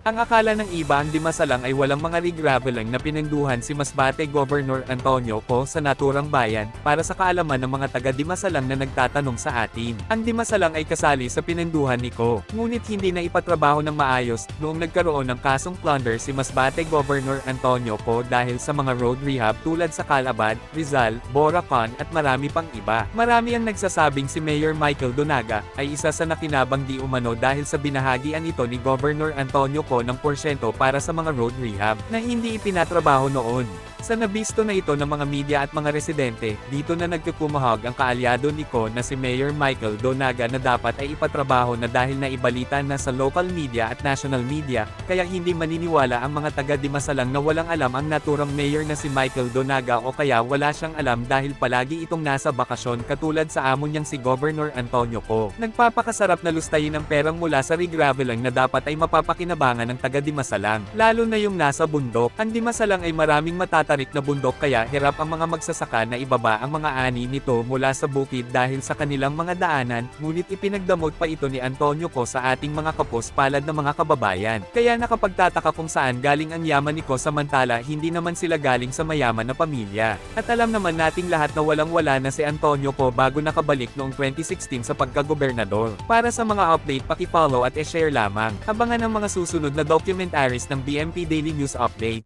Ang akala ng iba ang dimasalang ay walang mga regraveling na pinanduhan si Masbate Governor Antonio Co sa naturang bayan, para sa kaalaman ng mga taga Dimasalang na nagtatanong sa atin. Ang Dimasalang ay kasali sa pinanduhan ni Co. Ngunit hindi na ipatrabaho ng maayos noong nagkaroon ng kasong plunder si Masbate Governor Antonio Co dahil sa mga road rehab tulad sa Calabad, Rizal, Boracay at marami pang iba. Marami ang nagsasabing si Mayor Michael Donaga ay isa sa nakinabang di umano dahil sa binahagian ito ni Governor Antonio Co ng porsyento para sa mga road rehab na hindi ipinatrabaho noon. Sa nabisto na ito ng mga media at mga residente, dito na nagkukumahog ang kaalyado ni Ko na si Mayor Michael Donaga na dapat ay ipatrabaho na dahil naibalita na sa local media at national media, kaya hindi maniniwala ang mga taga Dimasalang na walang alam ang naturang mayor na si Michael Donaga o kaya wala siyang alam dahil palagi itong nasa bakasyon katulad sa amo niyang si Governor Antonio Co. Nagpapakasarap na lustayin ang perang mula sa regraveling na dapat ay mapapakinabangan ng taga Dimasalang, lalo na yung nasa bundok. Ang Dimasalang ay maraming matatarik na bundok kaya hirap ang mga magsasaka na ibaba ang mga ani nito mula sa bukid dahil sa kanilang mga daanan, ngunit ipinagdamot pa ito ni Antonio Co sa ating mga kapos palad na mga kababayan. Kaya nakapagtataka kung saan galing ang yaman ni Ko samantala hindi naman sila galing sa mayaman na pamilya. At alam naman nating lahat na walang-wala na si Antonio Co bago nakabalik noong 2016 sa pagkagobernador. Para sa mga update paki-follow at e-share lamang. Abangan ang mga susunod na documentaries ng BMP Daily News Update.